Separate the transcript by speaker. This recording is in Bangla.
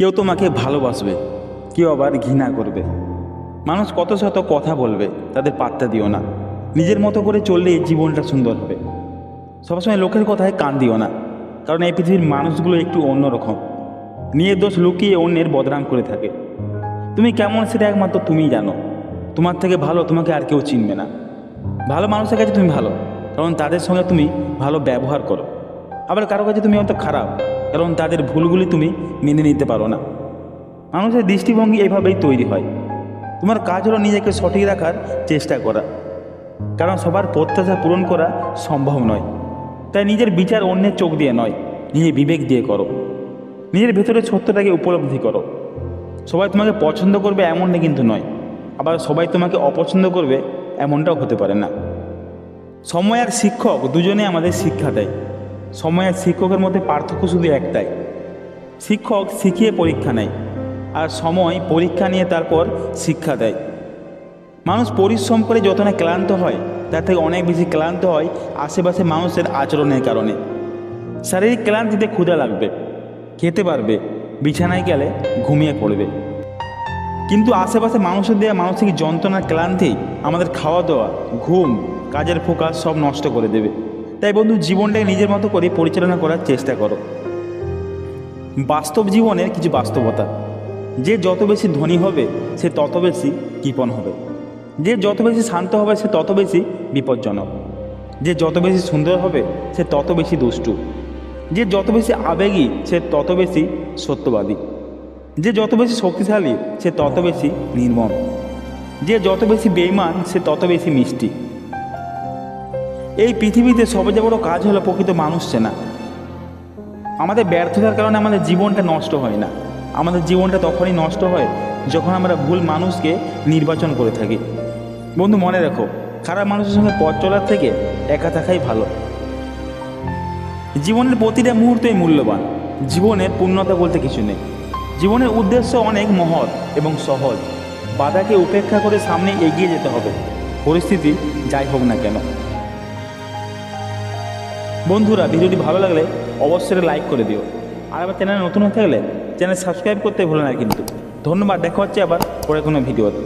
Speaker 1: কেউ তোমাকে ভালোবাসবে, কেউ আবার ঘৃণা করবে। মানুষ কত শত কথা বলবে, তাদের পাত্তা দিও না। নিজের মতো করে চললেই জীবনটা সুন্দর হবে। সবসময় লোকের কথায় কান দিও না, কারণ এই পৃথিবীর মানুষগুলো একটু অন্যরকম। নিজের দোষ লুকিয়ে অন্যের বদনাম করে থাকে। তুমি কেমন সেটা একমাত্র তুমিই জানো। তোমার থেকে ভালো তোমাকে আর কেউ চিনবে না। ভালো মানুষের কাছে তুমি ভালো, কারণ তাদের সঙ্গে তুমি ভালো ব্যবহার করো। আবার কারও কাছে তুমি অত খারাপ। কারণ তাদের ভুলগুলি তুমি মেনে নিতে পারো না। মানুষের দৃষ্টিভঙ্গি এইভাবেই তৈরি হয়। তোমার কাজ হলো নিজেকে সঠিক রাখার চেষ্টা করা। কারণ সবার প্রত্যাশা পূরণ করা সম্ভব নয়। তাই নিজের বিচার অন্যের চোখ দিয়ে নয়, নিজের বিবেক দিয়ে করো। নিজের ভেতরে সত্যটাকে উপলব্ধি করো। সবাই তোমাকে পছন্দ করবে এমনটা কিন্তু নয়, আবার সবাই তোমাকে অপছন্দ করবে এমনটাও হতে পারে না। সময় আর শিক্ষক দুজনে আমাদের শিক্ষা দেয়। সময় আর শিক্ষকের মধ্যে পার্থক্য শুধু একটাই। শিক্ষক শিখিয়ে পরীক্ষা নেয় আর সময় পরীক্ষা নিয়ে তারপর শিক্ষা দেয়। মানুষ পরিশ্রম করে যত না ক্লান্ত হয়, তার থেকে অনেক বেশি ক্লান্ত হয় আশেপাশে মানুষের আচরণের কারণে। শারীরিক ক্লান্তিতে ক্ষুধা লাগবে, খেতে পারবে, বিছানায় গেলে ঘুমিয়ে পড়বে। কিন্তু আশেপাশে মানুষের দেওয়া মানসিক যন্ত্রণার ক্লান্তি আমাদের খাওয়া দাওয়া ঘুম, কাজের ফোকাস সব নষ্ট করে দেবে। তাই বন্ধু জীবনটাকে নিজের মতো করে পরিচালনা করার চেষ্টা করো। বাস্তব জীবনের কিছু বাস্তবতা। যে যত বেশি ধনী হবে, সে তত বেশি কৃপণ হবে। যে যত বেশি শান্ত হবে, সে তত বেশি বিপজ্জনক। যে যত বেশি সুন্দর হবে, সে তত বেশি দুষ্টু। যে যত বেশি আবেগী, সে তত বেশি সত্যবাদী। যে যত বেশি শক্তিশালী, সে তত বেশি নির্মম। যে যত বেশি বেইমান সে তত বেশি মিষ্টি। এই পৃথিবীতে সবচেয়ে বড় কাজ হলো প্রকৃত মানুষ চেনা। আমাদের ব্যর্থতার কারণে আমাদের জীবনটা নষ্ট হয় না। আমাদের জীবনটা তখনই নষ্ট হয় যখন আমরা ভুল মানুষকে নির্বাচন করে থাকি। বন্ধু, মনে রাখো, খারাপ মানুষের সঙ্গে পথ চলার থেকে একা থাকাই ভালো। জীবনের প্রতিটা মুহূর্তই মূল্যবান। জীবনের পূর্ণতা বলতে কিছু নেই। জীবনের উদ্দেশ্য অনেক মহৎ এবং সহজ। বাধাকে উপেক্ষা করে সামনে এগিয়ে যেতে হবে। পরিস্থিতি যাই হোক না কেন। বন্ধুরা, ভিডিওটি ভালো লাগলে অবশ্যই লাইক করে দিও। আর আবার চ্যানেল নতুন হয়ে থাকলে চ্যানেল সাবস্ক্রাইব করতে ভুলো না কিন্তু। ধন্যবাদ, দেখা হচ্ছে আবার পরে কোনো ভিডিওতে।